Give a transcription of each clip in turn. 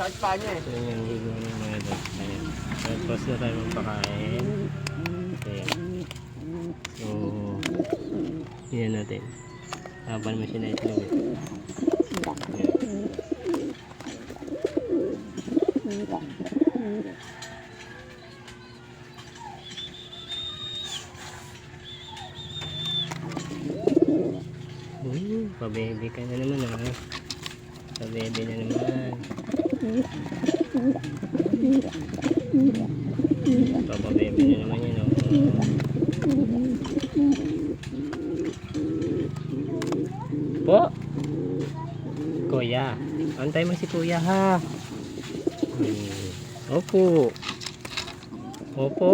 masakit pa niya eh. So yun yung higo ng mga idol. Ayan. Tapos na tayo magpakain. Ayan. So, yan natin. Habang mo siya na itlog. eh. Ayan. Hmm, pabebe ka na naman ah. Pabebe na naman. Oh. Po! Kuya, antay mo si kuya ha. Hmm. Opo. Opo.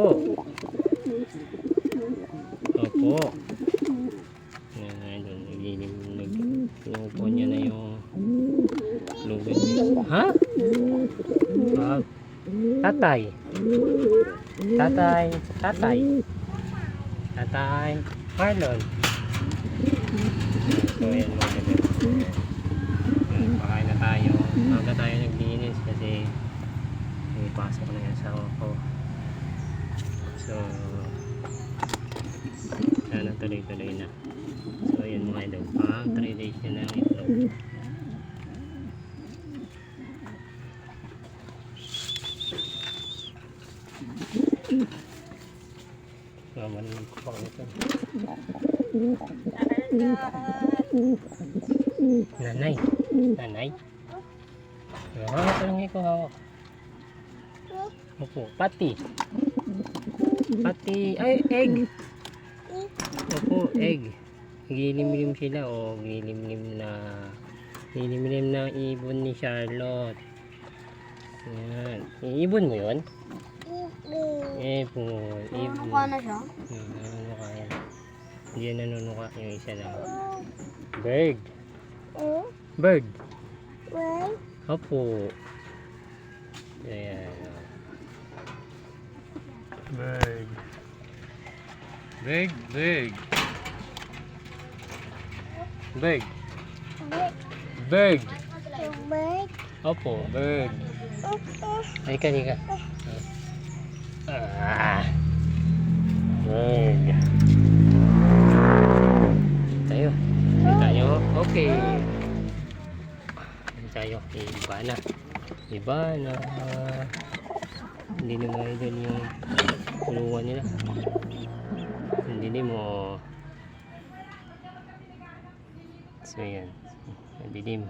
Opo. Yan, idol. Nagilim, nag, inuupo niya na yung lubid niya. Ha? Ah, tatay. Tatay. Tatay. Tatay. Marlon. So, yan mga. Yan, Pakain na tayo. Maga tayo naglinis kasi may pasok na yung asawa ko. So, sana tuloy-tuloy na. So, yun mga idol. Pang 3 days na ng itlog. Mamanilig ko pa ito. Nanay. Nanay. Ah, ito lang ikaw hawak. Opo, pati. Pati, ay, egg. Opo, egg. Gilimlim sila o gilimlim na gilimlim na ibon ni Charlotte. Yan. Ibon mo yun? Ibon. Ibon. Nakuha na siya. Hmm, nanunuka yan. Hindi yan nanunuka yung isa lang. Bird. Bird. Opo. Ayan. Bird. Big, big. Big. Bird. Opo, bird. Halika, halika. Ah. Bird. Tayo. Tayo. Okay. Tayo. Iba na. Iba na. Hindi na mga idol yung kulungan nila. Hindi na mo. So yan. Madilim.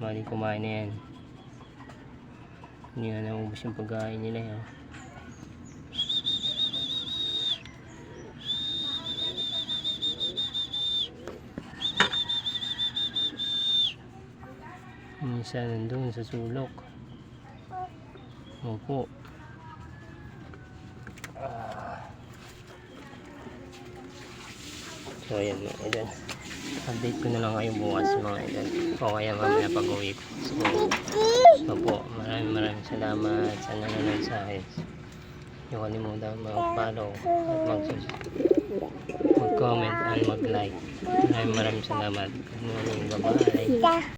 Mali kumain na yan. Hindi na naubos yung pagkain nila. Yan. Minsan nandun sa sulok. Opo. So ayan mga idol. Update ko na lang kayo bukas mga idol. O kaya mamaya pag uwi ko. So, opo, maraming maraming salamat sa nanonood sa akin. Huwag kalimutan mag-follow at mag- mag-comment and mag-like. Maraming maraming salamat. Good morning. Bye-bye.